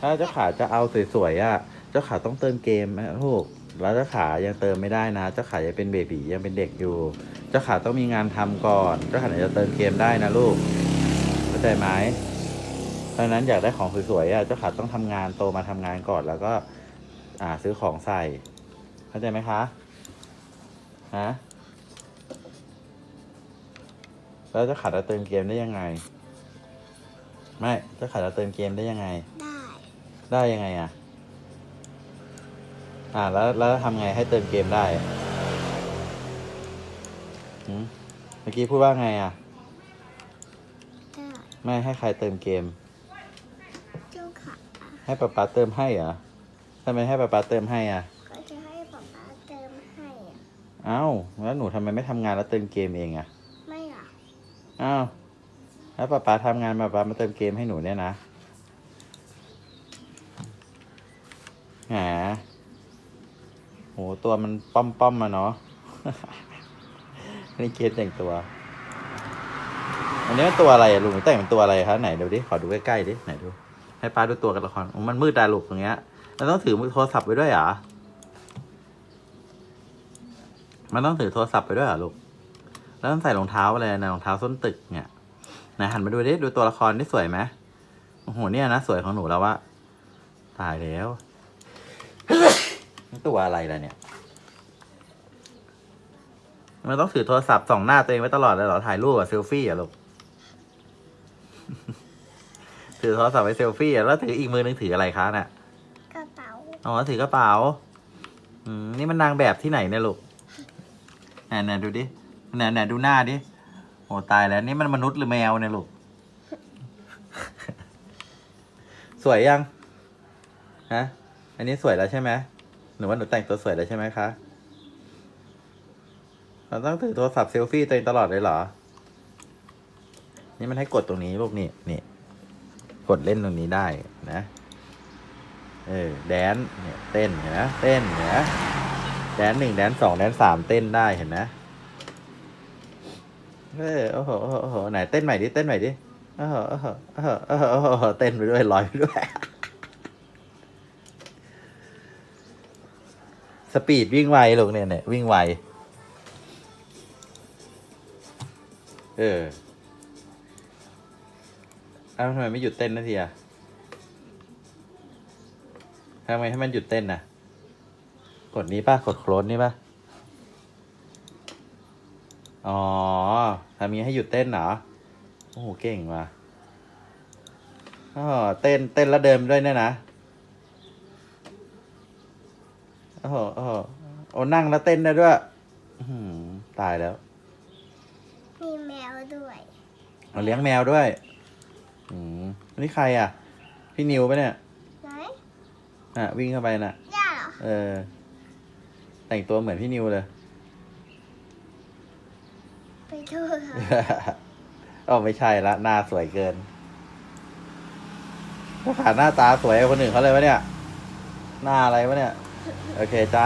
ถ้าเจ้าขาจะเอาสวยๆอะ เจ้าขาต้องเติมเกมนะลูกแล้วเจ้าขายังเติมไม่ได้นะ เจ้าขายังเป็นเบบียังเป็นเด็กอยู่ เจ้าขาต้องมีงานทำก่อน เจ้าขาถึงจะเติมเกมได้นะลูก เข้าใจไหมเพราะนั้นอยากได้ของสวยๆอะ เจ้าขาต้องทำงานโตมาทำงานก่อนแล้วก็ อ่าซื้อของใส่ เข้าใจไหมคะ ฮะ แล้วเจ้าขาจะเติมเกมได้ยังไง ไม่ เจ้าขาจะเติมเกมได้ยังไง ได้ได้ยังไงอะ อ่าแล้วแล้วทำไงให้เติมเกมได้อะหืมเมื่อกี้พูดว่าไงอะ ได้ไม่ให้ใครเติมเกม เจ้าขาให้ป๊าป๊าเติมให้เหรอทำไมให้ป๊าป๊าเติมให้อะ ก็จะให้ป๊าป๊าเติมให้อะเอ้าแล้วหนูทำไมไม่ทำงานแล้วเติมเกมเองอะ ไม่หรอกเอ้าแล้วป๊าป๊าทำงานป๊าป๊ามาเติมเกมให้หนูเนี่ยนะ แหมโหตัวมันป้อมป้อมๆมาเนาะนี่เกมแต่งตัว อันนี้มันตัวอะไรอะลุงแต่งเป็นตัวอะไรคะไหนเดูดิขอดูใกล้ๆดิไหนดูให้ป้าดูตัวกันละครอ๋อมันมืดตาลูกตรงเนี้ยมันต้องถือโทรศัพท์ไปด้วยเหรอมันต้องถือโทรศัพท์ไปด้วยเหรอลูกแล้วต้องใส่รองเท้าอะไรนะรองเท้าส้นตึกเนี่ยไหนหันมาดูดิดูตัวละครที่สวยไหมโอ้โหเนี่ยนะสวยของหนูแล้ววะตายแล้ว ตัวอะไรล่ะเนี่ย มันต้องถือโทรศัพท์ส่องหน้าตัวเองไว้ตลอดเลยเหรอ ถ่ายรูปอะเซลฟี่อะลูก ถือโทรศัพท์ไว้เซลฟี่อะแล้วถืออีกมือนึงถืออะไรคะน่ะ กระเป๋า อ๋อ ถือกระเป๋า อืม นี่มันนางแบบที่ไหนเนี่ยลูกไหนไหนดูดิไหนไหนดูหน้าดิ โอ้ตายแล้ว นี่มันมนุษย์หรือแมวเนี่ยลูก สวยยัง ฮะ อันนี้สวยแล้วใช่ไหม หนูว่าหนูแต่งตัวสวยแล้วใช่ไหมคะเราต้องถือโทรศัพท์เซลฟี่ตัวเองตลอดเลยเหรอ นี่มันให้กดตรงนี้ลูกนี่นี่ กดเล่นตรงนี้ได้นะ เออ แดนเนี่ยเต้นเห็นไหมเต้นเห็นไหมแดนหนึ่งแดนสองแดนสามเต้นได้เห็นไหมเออโอ้โหโอ้โหโอ้โหไหนเต้นใหม่ดิเต้นใหม่ดิโอ้โหโอ้โหโอ้โหโอ้โหเต้นไปด้วยลอยไปด้วย สปีดวิ่งไวลูกเนี่ยเนี่ยวิ่งไว เออเอ้าทำไมไม่หยุดเต้นนาทีอะทำไมให้มันหยุดเต้นนะกดนี้ป่ะ กดโคลนนี่ป่ะ อ๋อทำนี้ให้หยุดเต้นเหรอ โอ้โห เก่งว่ะอ๋อเต้นเต้นแล้วเดินด้วยเนี่ยนะ โอ้โหโอ้โหโอ้นั่งแล้วเต้นได้ด้วยอื้อหือตายแล้วมีแมวด้วยเอาเลี้ยงแมวด้วยอืมอันนี่ใครอะ พี่นิวปะเนี่ยไหนอะวิ่งเข้าไปน่ะ ย่าเหรอ เออ แต่งตัวเหมือนพี่นิวเลย ไปดูค่ะอ๋อไม่ใช่ละ หน้าสวยเกินถ้าขาหน้าตาสวยกว่าคนอื่นเขาเลยวะเนี่ย หน้าอะไรวะเนี่ย โอเคจ้า